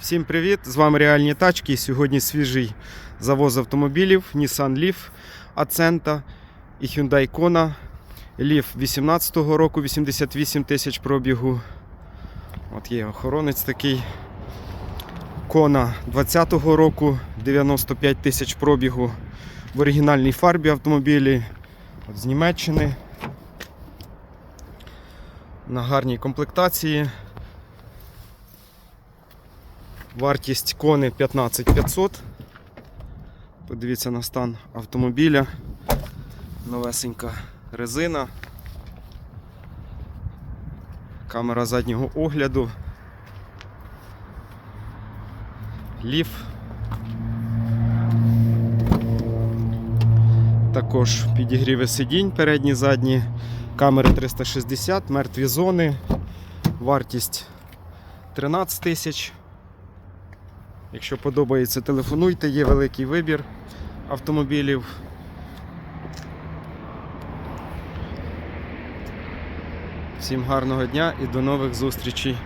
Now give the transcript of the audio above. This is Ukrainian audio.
Всім привіт! З вами реальні тачки. Сьогодні свіжий завоз автомобілів Nissan Leaf Accenta і Hyundai Kona. Leaf 18-го року 88 тисяч пробігу. От є охоронець такий. Kona 20-го року 95 тисяч пробігу. В оригінальній фарбі автомобілі От з Німеччини. На гарній комплектації. Вартість кони 15500. Подивіться на стан автомобіля. Новесенька резина. Камера заднього огляду. Ліф. Також підігріви сидінь передні, задні, камери 360, мертві зони, вартість 13 тисяч. Якщо подобається, телефонуйте, є великий вибір автомобілів. Всім гарного дня і до нових зустрічей.